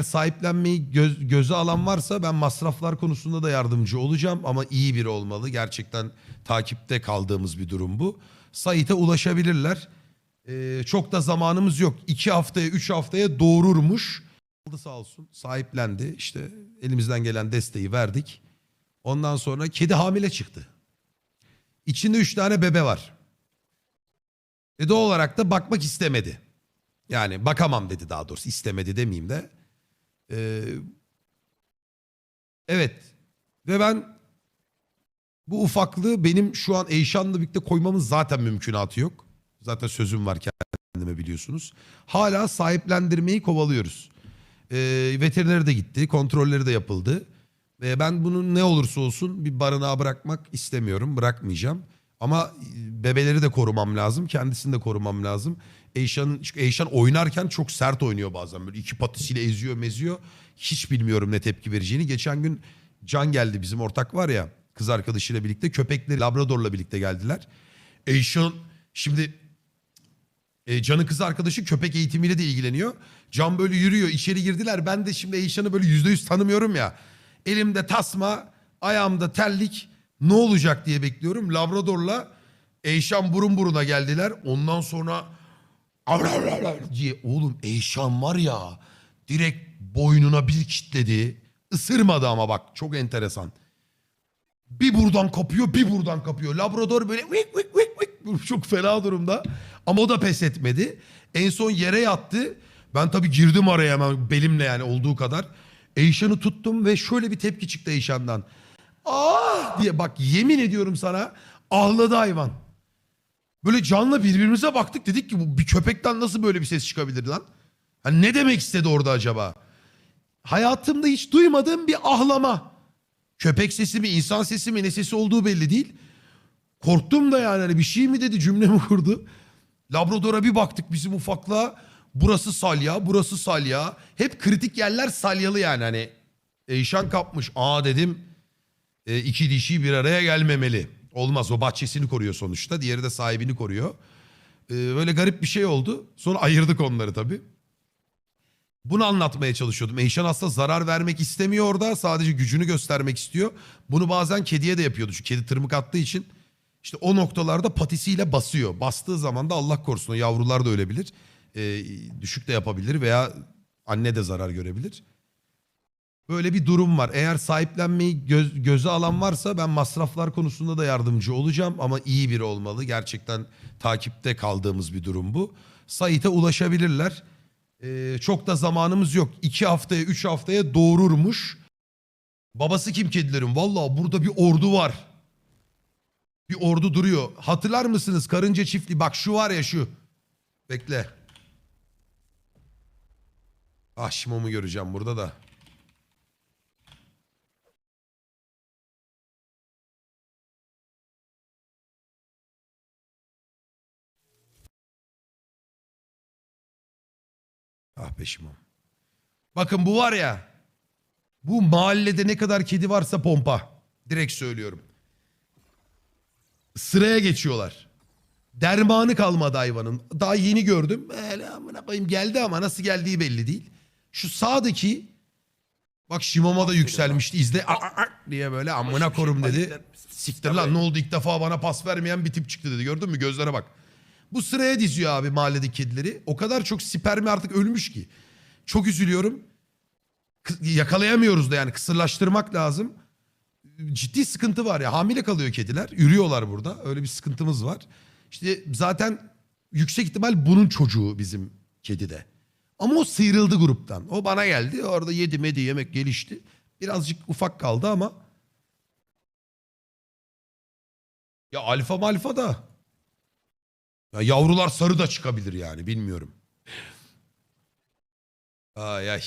eğer sahiplenmeyi göz, göze alan varsa ben masraflar konusunda da yardımcı olacağım ama iyi biri olmalı. Gerçekten takipte kaldığımız bir durum bu. Sait'e ulaşabilirler. Ee, çok da zamanımız yok. İki haftaya, üç haftaya doğururmuş. Aldı sağ olsun. Sahiplendi. İşte elimizden gelen desteği verdik. Ondan sonra kedi hamile çıktı. İçinde üç tane bebe var. Ve doğal olarak da bakmak istemedi. Yani bakamam dedi daha doğrusu. istemedi demeyeyim de. Ee, evet. Ve ben bu ufaklığı benim şu an Eyşan'la birlikte koymamın zaten mümkünatı yok. Zaten sözüm var kendime biliyorsunuz. Hala sahiplendirmeyi kovalıyoruz. Ee, veterinere de gitti. Kontrolleri de yapıldı. Ve ben bunun ne olursa olsun bir barınağa bırakmak istemiyorum. Bırakmayacağım. Ama e, bebeleri de korumam lazım. Kendisini de korumam lazım. Eyşan, çünkü Eyşan oynarken çok sert oynuyor bazen. Böyle iki patisiyle eziyor meziyor. Hiç bilmiyorum ne tepki vereceğini. Geçen gün Can geldi bizim ortak var ya. Kız arkadaşıyla birlikte. Köpekleri Labrador'la birlikte geldiler. Eyşan şimdi e, Can'ın kız arkadaşı köpek eğitimiyle de ilgileniyor. Can böyle yürüyor içeri girdiler. Ben de şimdi Eyşan'ı böyle yüzde yüz tanımıyorum ya. Elimde tasma, ayağımda terlik. Ne olacak diye bekliyorum. Labrador'la Eyşan burun buruna geldiler. Ondan sonra diye oğlum Eyşan var ya direkt boynuna bir kitledi. Isırmadı ama bak çok enteresan. Bir buradan kapıyor bir buradan kapıyor. Labrador böyle vik vik vik vik çok fena durumda. Ama o da pes etmedi. En son yere yattı. Ben tabii girdim araya hemen belimle yani olduğu kadar. Eyşan'ı tuttum ve şöyle bir tepki çıktı Eyşan'dan. Ah diye bak yemin ediyorum sana ağladı hayvan. Böyle canla birbirimize baktık dedik ki bu bir köpekten nasıl böyle bir ses çıkabilir lan? Hani ne demek istedi orada acaba? Hayatımda hiç duymadığım bir ahlama. Köpek sesi mi, insan sesi mi, ne sesi olduğu belli değil. Korktum da yani hani bir şey mi dedi cümle mi kurdu? Labrador'a bir baktık bizim ufaklığa. Burası salya, burası salya. Hep kritik yerler salyalı yani hani. Eyşan kapmış. Aa dedim e, iki dişi bir araya gelmemeli. Olmaz o bahçesini koruyor sonuçta. Diğeri de sahibini koruyor. E, böyle garip bir şey oldu. Sonra ayırdık onları tabii. Bunu anlatmaya çalışıyordum. Eyşan aslında zarar vermek istemiyor orada. Sadece gücünü göstermek istiyor. Bunu bazen kediye de yapıyordu. Çünkü kedi tırmık attığı için işte o noktalarda patisiyle basıyor. Bastığı zaman da Allah korusun yavrular da ölebilir. Ee, düşük de yapabilir veya anne de zarar görebilir. Böyle bir durum var. Eğer sahiplenmeyi göz, göze alan varsa ben masraflar konusunda da yardımcı olacağım. Ama iyi biri olmalı. Gerçekten takipte kaldığımız bir durum bu. Sait'e ulaşabilirler. Ee, çok da zamanımız yok. İki haftaya, üç haftaya doğururmuş. Babası kim kedilerin? Vallahi burada bir ordu var. Bir ordu duruyor. Hatırlar mısınız karınca çiftliği? Bak şu var ya şu. Bekle. Ah Şimom'u göreceğim burada da. Ah be Şimom. Bakın bu var ya. Bu mahallede ne kadar kedi varsa pompa. Direkt söylüyorum. Sıraya geçiyorlar. Dermanı kalmadı hayvanın. Daha yeni gördüm. Öyle amına koyayım geldi ama nasıl geldiği belli değil. Şu sağdaki bak Şimom'a da yükselmişti. İzle "Aa, aa, aa" diye böyle amına korum dedi. Siktir lan ne oldu ilk defa bana pas vermeyen bir tip çıktı dedi. Gördün mü gözlere bak. Bu sıraya diziyor abi mahalledeki kedileri. O kadar çok spermi artık ölmüş ki. Çok üzülüyorum. Yakalayamıyoruz da yani kısırlaştırmak lazım. Ciddi sıkıntı var ya hamile kalıyor kediler. Ürüyorlar burada. Öyle bir sıkıntımız var. İşte zaten yüksek ihtimal bunun çocuğu bizim kedide. Ama o sıyrıldı gruptan. O bana geldi. Orada yedi medi yemek gelişti. Birazcık ufak kaldı ama. Ya alfa malfa da. Ya yavrular sarı da çıkabilir yani bilmiyorum. Ay ay.